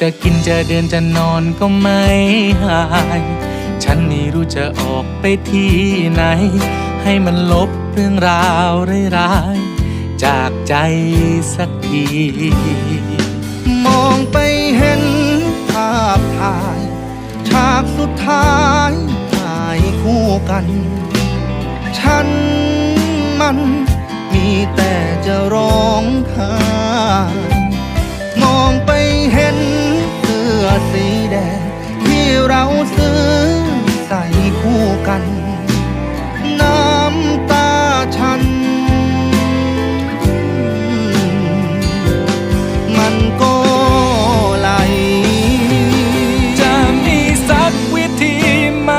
จะกินจะเดินจะนอนก็ไม่หาย ฉันไม่รู้จะออกไปที่ไหน ให้มันลบเรื่องราวร้ายๆจากใจสักที มองไปเห็นภาพถ่ายฉากสุดท้ายถ่ายคู่กัน ฉันมันมีแต่จะร้องไห้มองไปเห็น สีแดงที่เราซื้อใส่คู่กัน น้ำตาฉัน มันก็ไหล จะมีสักวิธีไหม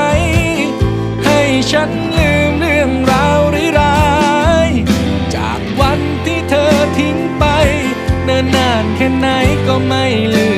ให้ฉันลืมเรื่องราวร้ายๆจากวันที่เธอทิ้งไป เนิ่นนานแค่ไหนก็ไม่ลืม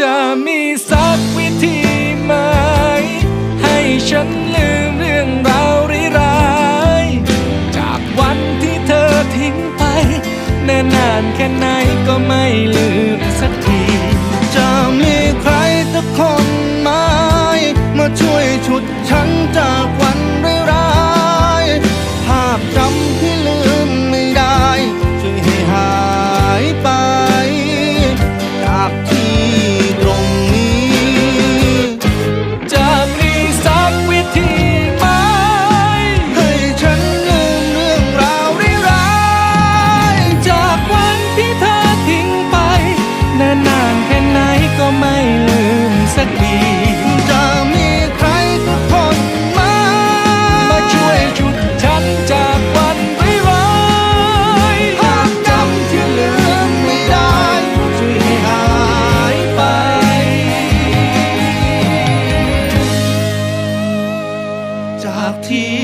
จะ tea.